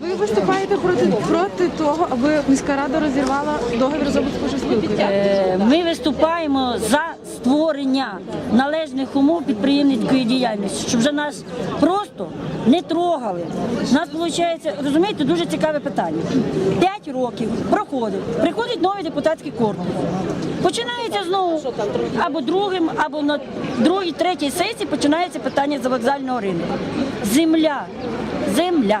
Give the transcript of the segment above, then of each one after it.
Ви виступаєте проти проти того, аби міська рада розірвала договір з так? Е, Ми виступаємо за створення належних умов підприємницької діяльності, щоб вже нас просто не трогали. Нас виходить, розумієте, дуже цікаве питання. П'ять років проходить, приходить новий депутатський корпус. Починається знову або другим, або на другій, третій сесії починається питання за вокзального ринку. Земля, земля.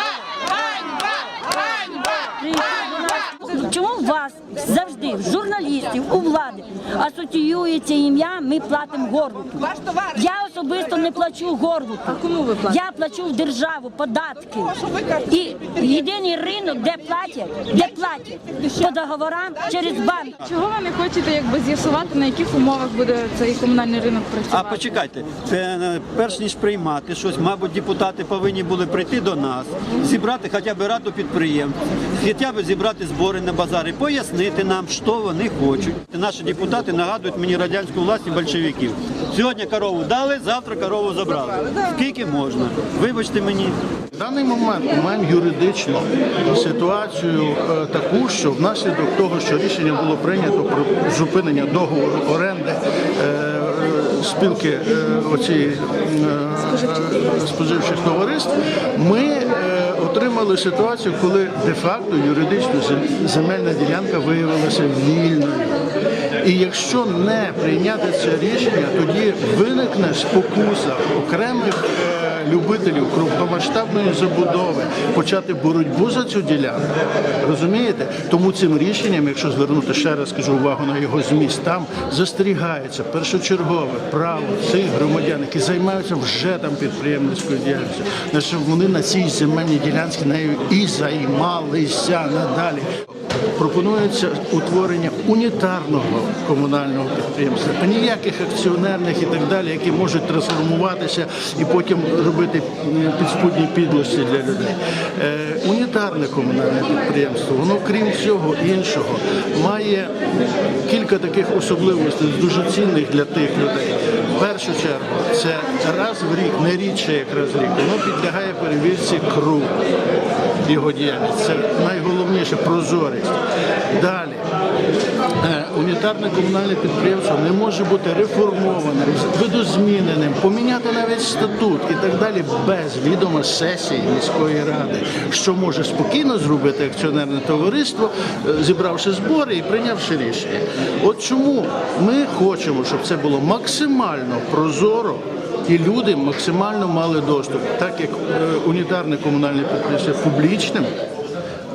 Чому у вас завжди, в журналістів, у влади, асоціюється ім'я, ми платимо Горбуту? Я особисто не плачу платите? Я плачу в державу податки. І єдиний ринок, де платять, де платять по договорам через банк. Чого ви не хочете якби з'ясувати, на яких умовах буде цей комунальний ринок працювати? А почекайте, е, перш ніж приймати щось, мабуть, депутати повинні були прийти до нас, зібрати хоча б раду підприємств, хоча б зібрати збори на базари, пояснити нам, що вони хочуть. Наші депутати нагадують мені радянську власть і большевиків. Сьогодні корову дали, завтра корову забрали. Скільки можна? Вибачте мені. В даний момент ми маємо юридичну ситуацію е, таку, що внаслідок того, що рішення було прийнято про зупинення договору оренди е, спілки е, оцієї е, споживчих товариств, ми е, отримали ситуацію, коли де-факто юридично земельна ділянка виявилася вільною. І якщо не прийняти це рішення, тоді виникне спокуса окремих любителів крупномасштабної забудови почати боротьбу за цю ділянку. Розумієте? Тому цим рішенням, якщо звернути ще раз скажу увагу на його зміст, там застерігається першочергове право цих громадян, які займаються вже там підприємницькою діяльністю, щоб вони на цій земельній ділянці нею і займалися надалі. Пропонується утворення унітарного комунального підприємства, а ніяких акціонерних і так далі, які можуть трансформуватися і потім робити підспудні підлості для людей. Е, унітарне комунальне підприємство, воно крім всього іншого, має кілька таких особливостей дуже цінних для тих людей. В першу чергу, це раз в рік, не рідше як раз в рік, воно підлягає перевірці КРУ його діяльність. Це найголовніше прозорість. Далі. е, Унітарне комунальне підприємство не може бути реформованим, видозміненим, поміняти навіть статут і так далі без відома сесії міської ради, що може спокійно зробити акціонерне товариство, е, зібравши збори і прийнявши рішення. От чому ми хочемо, щоб це було максимально прозоро. І люди максимально мали доступ, так як е, унітарне комунальне підприємство публічним,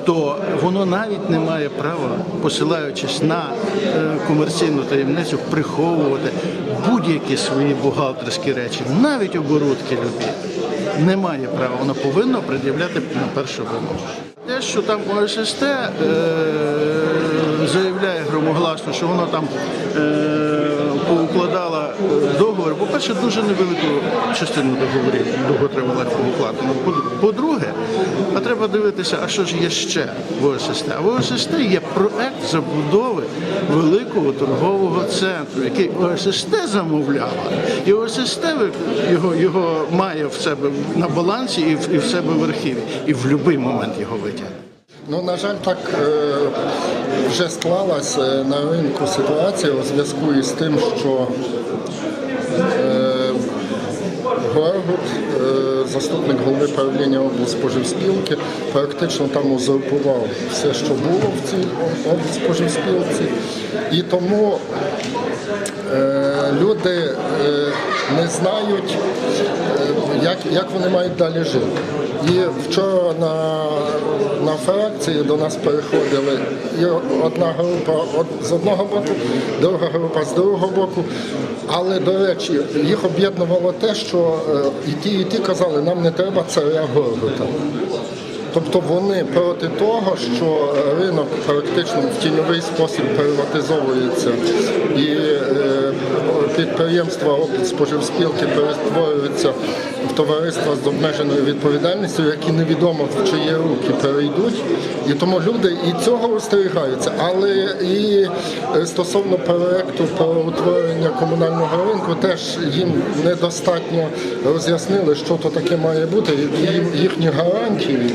то воно навіть не має права, посилаючись на е, комерційну таємницю, приховувати будь-які свої бухгалтерські речі, навіть оборудки любі. Не має права, воно повинно пред'являти на першу вимогу. Те, що там ОССТ е, заявляє громогласно, що воно там е, поукладала е, договор, по-перше, дуже невелику частину договорів довготривалих поукладено. По- По-друге, а треба дивитися, а що ж є ще в ОССТ? А в ОССТ є проект забудови великого торгового центру, який ОССТ замовляла. І ОССТ його, його має в себе на балансі і в, і в себе в архіві. І в будь-який момент його витягне. Ну, на жаль, так е, вже склалась е, на ринку ситуація у зв'язку із тим, що е, е, заступник голови правління облспоживспілки, практично там узурпував все, що було в цій облспоживспілці. І тому е, люди е, не знають, е, як, як вони мають далі жити. І вчора на, на фракції до нас переходили і одна група од- з одного боку, друга група з другого боку. Але, до речі, їх об'єднувало те, що е, і ті, і ті казали, нам не треба царя Горгота. Тобто вони проти того, що ринок практично в тіньовий спосіб приватизовується і е, підприємства споживспілки перетворюються товариства з обмеженою відповідальністю, які невідомо в чиї руки перейдуть. І тому люди і цього остерігаються. Але і е, стосовно проекту про утворення комунального ринку, теж їм недостатньо роз'яснили, що то таке має бути, які їхні гарантії.